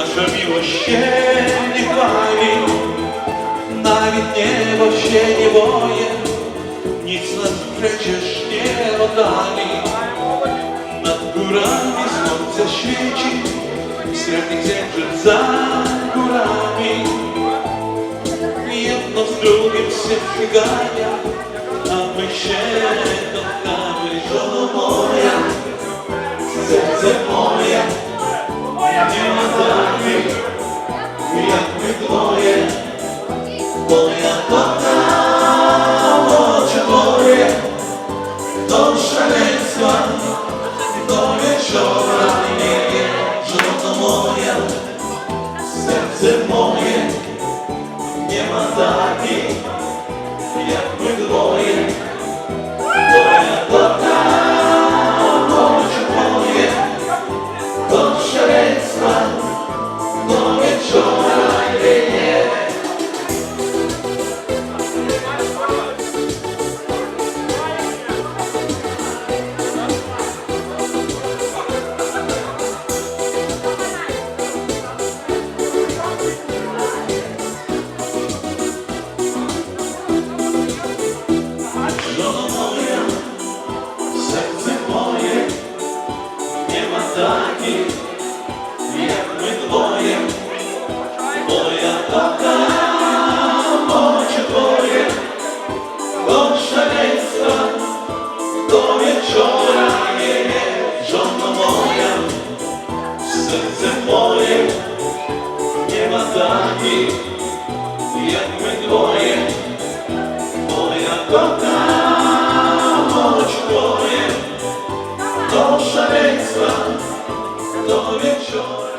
наша милость ще не хвалить, навіть небо ще не воє, ніц нас przecież nie oddali. Nad górami słońce świeci, srebrny księżyc za górami. Jedno z drugim się przygania, a my się kochamy, Jak my dwoje, moja kochana, oczy moje, do szaleństwa, do wieczora, nie wie, żono moja, serce moje, nie ma takiej, jak Moja kochana, choć twoje, do szaleństwa, do wieczora.